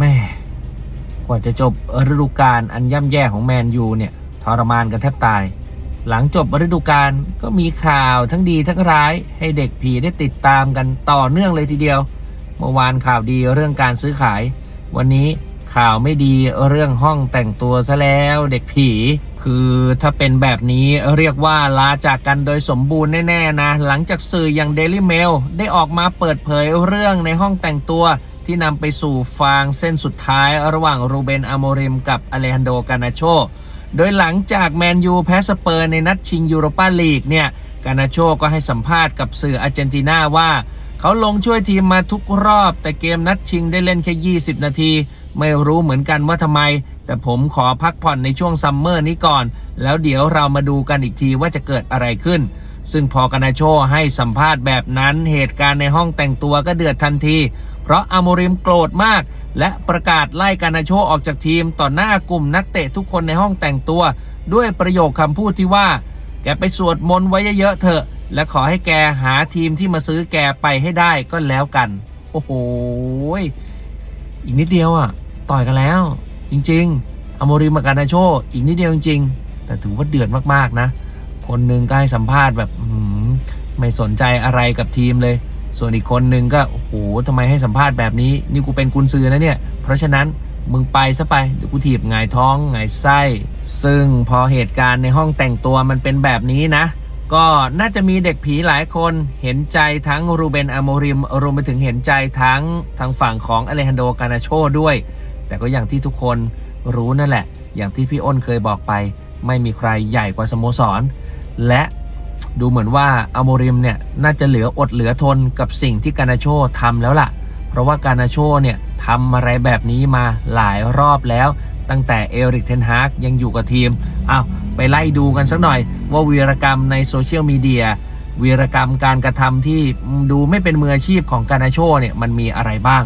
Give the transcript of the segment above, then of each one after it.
แม่กว่าจะจบฤดูกาลอันย่ำแย่ของแมนยูเนี่ยทรมานกันแทบตาย หลังจบฤดูกาลก็มีข่าวทั้งดีทั้งร้ายให้เด็กผีได้ติดตามกันต่อเนื่องเลยทีเดียว เมื่อวานข่าวดีเรื่องการซื้อขาย วันนี้ข่าวไม่ดีเรื่องห้องแต่งตัวซะแล้วเด็กผี คือถ้าเป็นแบบนี้เรียกว่าลาจากกันโดยสมบูรณ์แน่ ๆ นะ หลังจากสื่ออย่าง Daily Mail ได้ออกมาเปิดเผยเรื่องในห้องแต่งตัว ที่นำไปสู่ฟางเส้นสุดท้าย ระหว่างรูเบนอโมริมกับอเลฮันโดกานาโช โดยหลังจากแมนยูแพ้สเปอร์ในนัดชิงยูโรปาลีกเนี่ยกานาโชก็ให้สัมภาษณ์กับสื่ออาร์เจนตินาว่า เขาลงช่วยทีมมาทุกรอบ แต่เกมนัดชิงได้เล่นแค่ 20 นาที ไม่รู้เหมือนกันว่าทำไม แต่ผมขอพักผ่อนในช่วงซัมเมอร์นี้ก่อน แล้วเดี๋ยวเรามาดูกันอีกทีว่าจะเกิดอะไรขึ้น ซึ่งพอกานาโชให้สัมภาษณ์แบบนั้นเหตุการณ์ในห้องแต่งตัวก็เดือดทันที เพราะอาโมริมโกรธมาก และประกาศไล่กานาโชออกจากทีมต่อหน้ากลุ่มนักเตะทุกคนในห้องแต่งตัว ด้วยประโยคคำพูดที่ว่า แกไปสวดมนต์ไว้เยอะๆเถอะ และขอให้แกหาทีมที่มาซื้อแกไปให้ได้ก็แล้วกัน โอ้โหอีกนิดเดียวอะ ต่อยกันแล้ว จริงๆอโมริมกับกานาโชอีกนิดเดียวจริงๆแต่ถือว่าเดือดมากๆนะ คนหนึ่งก็ให้สัมภาษณ์แบบไม่สนใจอะไรกับทีมเลย ส่วนอีกคนหนึ่งก็โอ้โหทำไมให้สัมภาษณ์แบบนี้ นี่กูเป็นกุนซือนะเนี่ย เพราะฉะนั้นมึงไปซะไปเดี๋ยวกูถีบหงายท้องหงายไส้ ซึ่งพอเหตุการณ์ในห้องแต่งตัวมันเป็นแบบนี้นะ ก็น่าจะมีเด็กผีหลายคนเห็นใจทั้งรูเบนอโมริมรวมไปถึงเห็นใจทั้งทางฝั่งของอเลฮันโดกานาโชด้วย แต่ก็อย่างที่ทุกคนรู้นั่นแหละ อย่างที่พี่อ้นเคยบอกไป ไม่มีใครใหญ่กว่าสโมสร และดูเหมือนว่าอโมริมเนี่ยน่าจะเหลืออดเหลือทนกับสิ่งที่กานาโชทำแล้วล่ะ เพราะว่ากานาโชเนี่ยทำอะไรแบบนี้มาหลายรอบแล้ว ตั้งแต่เอริกเทนฮากยังอยู่กับทีมอ้าวไปไล่ดูกันสักหน่อย ว่าวีรกรรมในโซเชียลมีเดียวีรกรรมการกระทำที่ดูไม่เป็นมืออาชีพของกานาโชเนี่ยมันมีอะไรบ้าง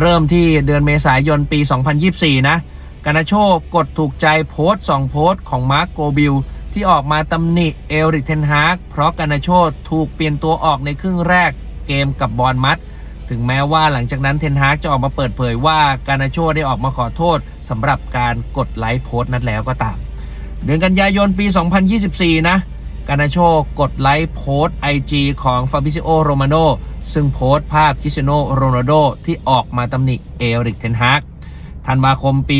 เริ่มที่เดือนเมษายนปี 2024 นะกานาโชกดถูกใจโพสต์สองโพสต์ของมาร์กโกบิล ที่ออกมาตำหนิเอริกเทนฮากเพราะกานาโชถูกเปลี่ยนตัวออกในครึ่งแรกเกมกับบอลมัด ถึงแม้ว่าหลังจากนั้นเทนฮากจะออกมาเปิดเผยว่ากานาโชได้ออกมาขอโทษสำหรับการกดไลค์โพสต์นั้นแล้วก็ตาม เดือนกันยายนปี 2024 นะกานาโชกดไลค์โพสต์ IG ของฟาบิซิโอโรมาโนซึ่งโพสต์ภาพคิเตียโนโรนัลโดที่ออกมาตำหนิเอริกเทนฮากธันวาคมปี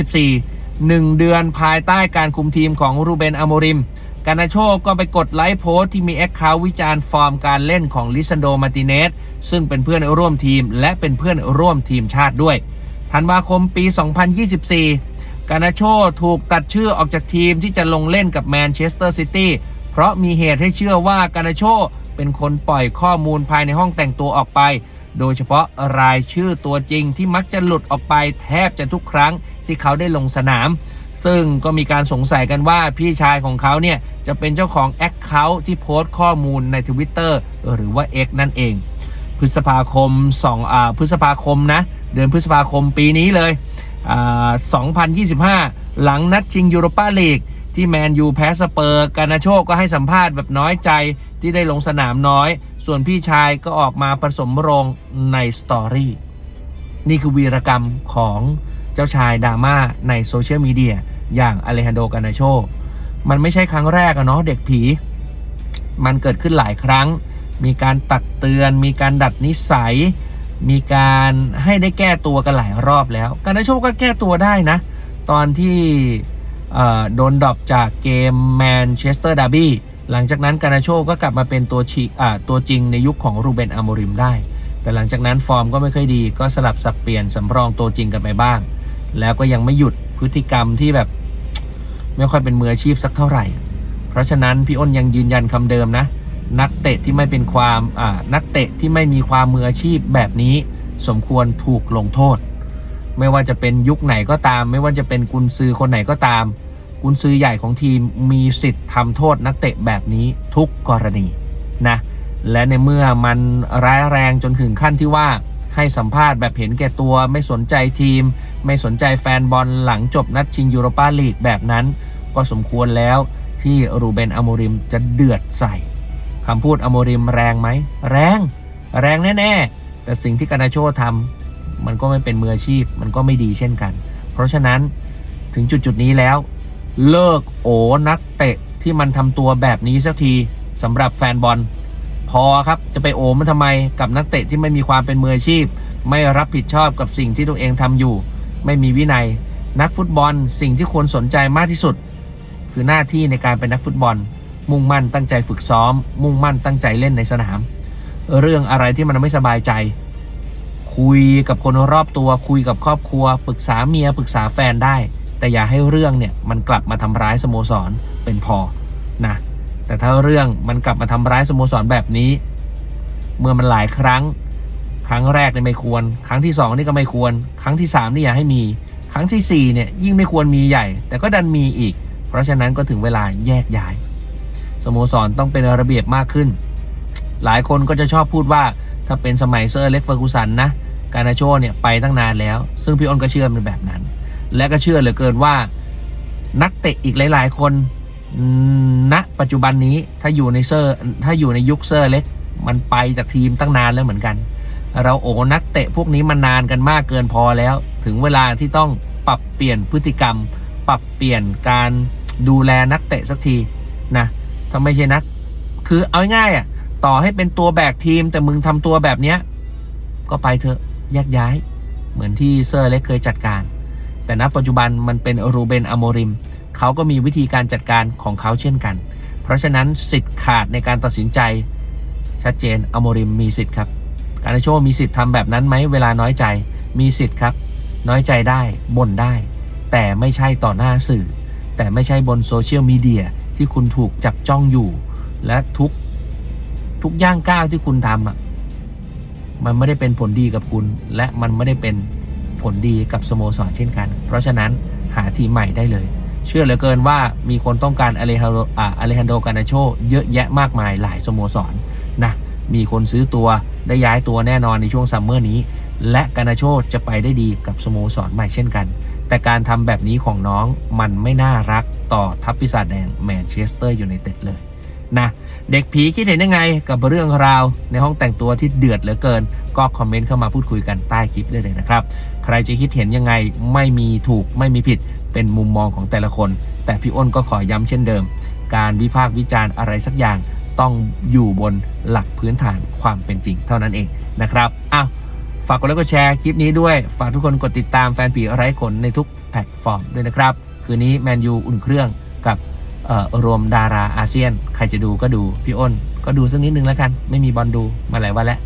2024 หนึ่งเดือนภายใต้การคุมทีมของรูเบนอโมริม กานาโชก็ไปกดไลค์โพสต์ที่มีแอคเคาท์วิจารณ์ฟอร์มการเล่นของลิซันโดมาติเนสซึ่งเป็นเพื่อนร่วมทีม และเป็นเพื่อนร่วมทีมชาติด้วย ธันวาคมปี 2024 กานาโชถูกตัดชื่อออกจากทีมที่จะลงเล่นกับแมนเชสเตอร์ซิตี้ เพราะมีเหตุให้เชื่อว่ากานาโชเป็นคนปล่อยข้อมูลภายในห้องแต่งตัวออกไป โดยเฉพาะรายชื่อตัวจริงที่มักจะหลุดออกไปแทบจะทุกครั้งที่เขาได้ลงสนาม ซึ่งก็มีการสงสัยกันว่าพี่ชายของเขาเนี่ย จะเป็นเจ้าของแอคเคาท์ที่โพสต์ข้อมูลใน Twitter หรือว่า X นั่นเอง พฤษภาคม2อ่าพฤษภาคมนะ เดือนพฤษภาคมปีนี้เลยอ่า2025 หลังนัดชิงยูโรปาลีกที่แมนยูแพ้สเปอร์ กานาโชก็ให้สัมภาษณ์แบบน้อยใจที่ได้ลงสนามน้อย ส่วนพี่ชายก็ออกมาผสมโรงในสตอรี่นี่คือวีรกรรมของเจ้าชายดราม่าในโซเชียลมีเดียอย่างอเลฮันโดกานาโช มันไม่ใช่ครั้งแรกอะเนาะเด็กผี มันเกิดขึ้นหลายครั้ง มีการตักเตือน มีการดัดนิสัย มีการให้ได้แก้ตัวกันหลายรอบแล้ว กานาโชก็แก้ตัวได้นะ ตอนที่โดนดรอปจากเกมแมนเชสเตอร์ดาร์บี้ หลังจากนั้นกานาโชก็กลับมาเป็นตัวชีอ่าตัวจริงในยุคของรูเบนอโมริมได้ แต่หลังจากนั้นฟอร์มก็ไม่ค่อยดีก็สลับสับเปลี่ยนสำรองตัวจริงกันไปบ้าง แล้วก็ยังไม่หยุดพฤติกรรมที่แบบ ไม่ค่อยเป็นมืออาชีพสักเท่าไหร่ เพราะฉะนั้นพี่อ้นยังยืนยันคำเดิมนะ นักเตะที่ไม่เป็นความอ่านักเตะที่ไม่มีความมืออาชีพแบบนี้ สมควรถูกลงโทษ ไม่ว่าจะเป็นยุคไหนก็ตาม ไม่ว่าจะเป็นกุนซือคนไหนก็ตาม กุนซือใหญ่ของทีมมีสิทธิ์ทำโทษนักเตะแบบนี้ทุกกรณีนะและในเมื่อมันร้ายแรงจนถึงขั้นที่ว่าให้สัมภาษณ์แบบเห็นแก่ตัวไม่สนใจทีม ไม่สนใจแฟนบอลหลังจบนัดชิงยูโรปาลีกแบบนั้น ก็สมควรแล้วที่รูเบนอโมริมจะเดือดใส่คำพูดอโมริมแรงไหม แรง แรงแน่ๆ แต่สิ่งที่กานาโชทำมันก็ไม่เป็นมืออาชีพมันก็ไม่ดีเช่นกัน เพราะฉะนั้นถึงจุดจุดๆนี้แล้ว เลิกโอนักเตะที่มันทำตัวแบบนี้สักทีสำหรับแฟนบอล พอครับจะไปโอมันทำไมกับนักเตะที่ไม่มีความเป็นมืออาชีพ ไม่รับผิดชอบกับสิ่งที่ตัวเองทำอยู่ ไม่มีวินัย นักฟุตบอลสิ่งที่ควรสนใจมากที่สุด คือหน้าที่ในการเป็นนักฟุตบอล มุ่งมั่นตั้งใจฝึกซ้อม มุ่งมั่นตั้งใจเล่นในสนาม เรื่องอะไรที่มันไม่สบายใจ คุยกับคนรอบตัวคุยกับครอบครัวปรึกษาเมียปรึกษาแฟนได้ แต่อย่าให้เรื่องเนี่ยมันกลับมาทำร้ายสโมสรเป็นพอนะแต่ถ้าเรื่องมันกลับมาทำร้ายสโมสรแบบนี้ เมื่อมันหลายครั้ง ครั้งแรกเนี่ยไม่ควร ครั้งที่สองนี่ก็ไม่ควร ครั้งที่สามนี่อย่าให้มี ครั้งที่สี่เนี่ยยิ่งไม่ควรมีใหญ่ แต่ก็ดันมีอีก เพราะฉะนั้นก็ถึงเวลาแยกย้าย สโมสรต้องเป็นระเบียบมากขึ้น หลายคนก็จะชอบพูดว่าถ้าเป็นสมัยเซอร์เล็กเฟอร์กูสันนะการนาโชเนี่ยไปตั้งนานแล้ว ซึ่งพี่อ้นก็เชื่อเป็นแบบนั้น และก็เชื่อเหลือเกินว่า นักเตะอีกหลาย ๆ คนอืมณปัจจุบันนี้ถ้าอยู่ในเซอร์ถ้าอยู่ในยุคเซอร์เล็ก มันไปจากทีมตั้งนานแล้วเหมือนกัน เราโอ้นักเตะพวกนี้มานานกันมากเกินพอแล้ว ถึงเวลาที่ต้องปรับเปลี่ยนพฤติกรรม ปรับเปลี่ยนการดูแลนักเตะสักทีนะถ้าไม่ใช่นัก คือเอาง่ายอะ ต่อให้เป็นตัวแบกทีมแต่มึงทำตัวแบบเนี้ย ก็ไปเถอะแยกย้าย เหมือนที่เซอร์เล็กเคยจัดการ แต่ณปัจจุบันมันเป็นรูเบนอโมริมเขาก็มีวิธีการจัดการของเขาเช่นกัน เพราะฉะนั้นสิทธิ์ขาดในการตัดสินใจ ชัดเจนอโมริมมีสิทธิ์ครับ การนโชมีสิทธิ์ทำแบบนั้นไหมเวลาน้อยใจมีสิทธิ์ครับ น้อยใจได้บ่นได้ แต่ไม่ใช่ต่อหน้าสื่อ แต่ไม่ใช่บนโซเชียลมีเดียที่คุณถูกจับจ้องอยู่ และทุกทุกย่างก้าวที่คุณทำอะมันไม่ได้เป็นผลดีกับคุณ และมันไม่ได้เป็น ผลดีกับสโมสรเช่นกัน เพราะฉะนั้นหาทีมใหม่ได้เลย เชื่อเหลือเกินว่ามีคนต้องการอเลฮันโดอาเลฮันโดกานาโชเยอะแยะมากมายหลายสโมสรนะมีคนซื้อตัวได้ย้ายตัวแน่นอนในช่วงซัมเมอร์นี้ และกานาโชจะไปได้ดีกับสโมสรใหม่เช่นกัน แต่การทำแบบนี้ของน้องมันไม่น่ารักต่อทัพปีศาจแดงแมนเชสเตอร์ยูไนเต็ดเลยนะ เด็กผีคิดเห็นยังไงกับเรื่องราวในห้องแต่งตัวที่เดือดเหลือเกิน ก็คอมเมนต์เข้ามาพูดคุยกันใต้คลิปได้เลยนะครับ ใครจะคิดเห็นยังไงไม่มีถูกไม่มีผิดเป็นมุมมองของแต่ละคน แต่พี่อ้นก็ขอย้ำเช่นเดิม การวิพากษ์วิจารณ์อะไรสักอย่างต้องอยู่บนหลักพื้นฐานความเป็นจริงเท่านั้นเองนะครับอ้าวฝากกดไลค์กดแชร์คลิปนี้ด้วย ฝากทุกคนกดติดตามแฟนผีไร้ขนในทุกแพลตฟอร์มด้วยนะครับ คืนนี้แมนยูอุ่นเครื่องกับ รวมดาราอาเซียน ใครจะดูก็ดู พี่อ้น ก็ดูสักนิดนึงแล้วกัน ไม่มีบอลดูมาหลายวันแล้ว